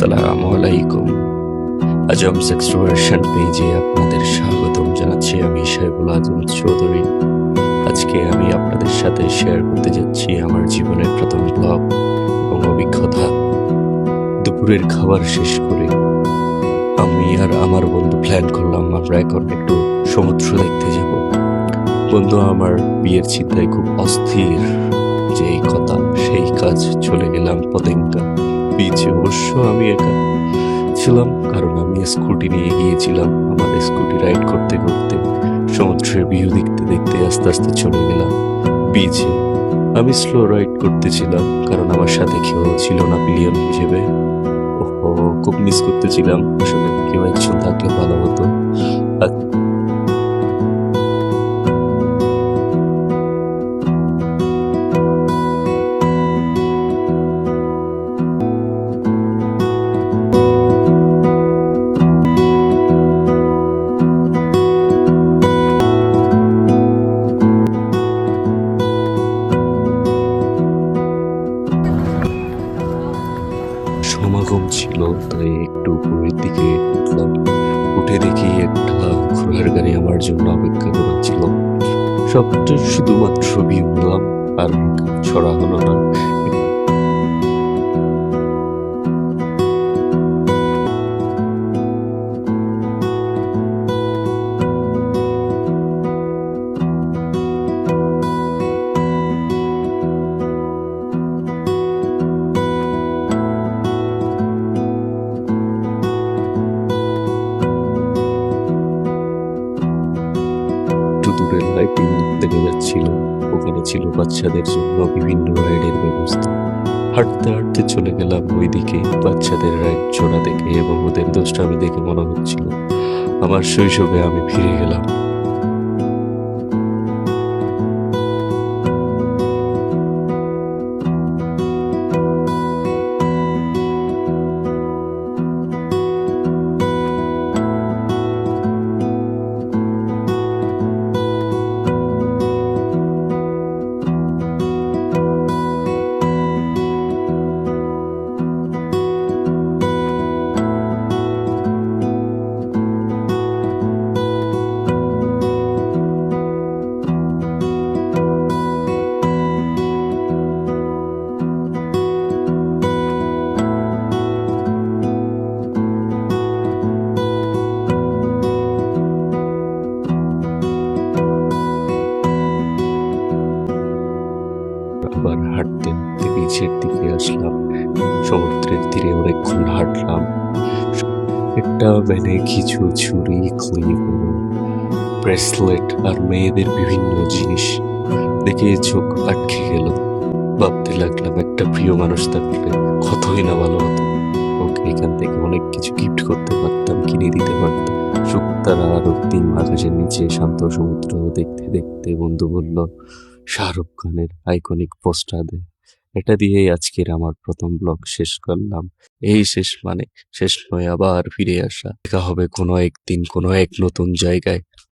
আসসালামু আলাইকুম। আজম এক্সট্রোভার্সন পেজে আপনাদের স্বাগতম জানাচ্ছি। আমি সাইবুল আজম চৌধুরী। আজকে আমি আপনাদের সাথে শেয়ার করতে যাচ্ছি আমার জীবনের প্রথম ব্লগ এবং অভিজ্ঞতা। দুপুরের খাবার শেষ করে আমি আর আমার বন্ধু প্ল্যান করলাম আমরা এখন একটু সমুদ্র দেখতে যাব। বন্ধু, আমার বিয়ের চিন্তায় খুব অস্থির। যেই কথা, সেই কাজ চলে গেলাম পতেঙ্গা বিচে অবশ্য আমি একা ছিলাম, কারণ আমি স্কুটি নিয়ে গিয়েছিলাম। আমার স্কুটি রাইড করতে করতে, সমুদ্রের ভিউ দেখতে দেখতে আস্তে আস্তে চলে গেলাম বিচে আমি স্লো রাইড করতেছিলাম কারণ আমার সাথে কেউ ছিল না পিলিয়ন হিসেবে। ও খুব মিস করতেছিলাম, আসলে কেউ একজন থাকলে ভালো সমাগম ছিল, তাই একটু উপরের দিকে উঠলাম। উঠে দেখি একটা ঘোড়ার গাড়ি আমার জন্য অপেক্ষা করেছিল। সবটা শুধুমাত্র ভিউ আর ছড়া হলো না দূরের লাইটিং দেখা যাচ্ছিল ওখানে ছিল বাচ্চাদের জন্য বিভিন্ন রাইডের ব্যবস্থা। হাঁটতে হাঁটতে চলে গেলাম ওইদিকে, বাচ্চাদের রাইড চড়া দেখে এবং ওদের দোষটা আমি দেখে মনে হচ্ছিল। আমার শৈশবে আমি ফিরে গেলাম। আবার হাঁটতে হাঁটতে বিচের দিকে আসলাম। সমুদ্রের তীরে অনেকক্ষণ হাঁটলাম। একটা ভ্যানে কিছু ছুরি ক্লিপ ব্রেসলেট আর মেয়েদের বিভিন্ন জিনিস দেখে চোখ আটকে গেল। ভাবতে লাগলাম, একটা প্রিয় মানুষ থাকলে কতই না ভালো হতো। ওকে এখান থেকে অনেক কিছু গিফট করতে পারতাম, কিনে দিতে পারতাম। শুক্তারা তিন আকাশের নিচে শান্ত সমুদ্র দেখতে দেখতে বন্ধু বলল শাহরুখ খানের আইকনিক পোস্টার দেয় এটা দিয়েই আজকের আমার প্রথম ব্লগ শেষ করলাম। এই শেষ মানে শেষ নয়, আবার ফিরে আসা। দেখা হবে কোনো একদিন কোনো এক নতুন জায়গায়।